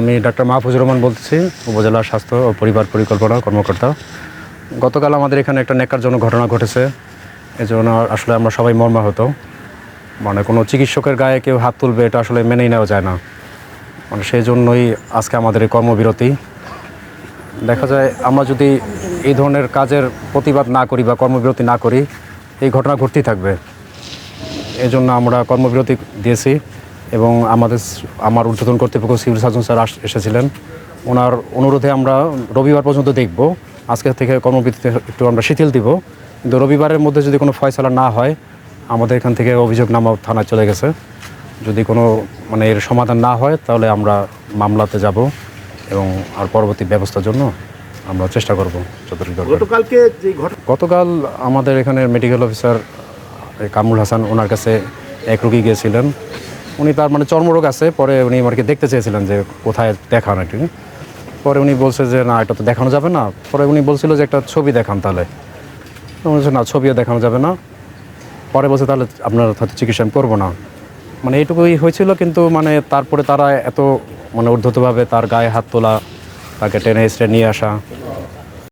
আমি ডাক্তার মাহফুজুর রহমান বলতেছি, উপজেলা স্বাস্থ্য ও পরিবার পরিকল্পনা কর্মকর্তা। গতকাল আমাদের এখানে একটা নেকারজনক ঘটনা ঘটেছে, এজন্য আসলে আমরা সবাই মর্মাহত। মানে কোনো চিকিৎসকের গায়ে কেউ হাত তুলবে এটা আসলে মেনেই নেওয়া যায় না। মানে সেই জন্যই আজকে আমাদের এই কর্মবিরতি। দেখা যায় আমরা যদি এই ধরনের কাজের প্রতিবাদ না করি বা কর্মবিরতি না করি, এই ঘটনা ঘটতেই থাকবে। এই জন্য আমরা কর্মবিরতি দিয়েছি। এবং আমাদের আমার ঊর্ধ্বতন কর্তৃপক্ষ সিভিল সার্জন স্যার এসেছিলেন। ওনার অনুরোধে আমরা রবিবার পর্যন্ত দেখব। আজকে থেকে কর্মবিরতিতে একটু আমরা শিথিল দিব। কিন্তু রবিবারের মধ্যে যদি কোনো ফয়সলা না হয় আমাদের এখান থেকে অভিযোগ অভিযোগনামা থানায় চলে গেছে। যদি কোনো মানে এর সমাধান না হয় তাহলে আমরা মামলাতে যাব এবং আর পরবর্তী ব্যবস্থার জন্য আমরা চেষ্টা করব গতকালকে গতকাল আমাদের এখানে মেডিকেল অফিসার কামরুল হাসান ওনার কাছে এক রুগী গিয়েছিলেন। উনি তার মানে চর্মরোগ আছে, পরে উনি আমাকে দেখতে চেয়েছিলেন যে কোথায় দেখান একটু। পরে উনি বলছে যে, না, এটা তো দেখানো যাবে না। পরে উনি বলছিল যে, একটা ছবি দেখান তাহলে। আমি না, ছবিও দেখানো যাবে না। পরে বলছে, তাহলে আপনার হয়তো চিকিৎসা আমি করব না। মানে এইটুকুই হয়েছিল, কিন্তু মানে তারপরে তারা এত মানে ঊর্ধ্বতভাবে তার গায়ে হাত তোলা, তাকে টেনে স্টে নিয়ে আসা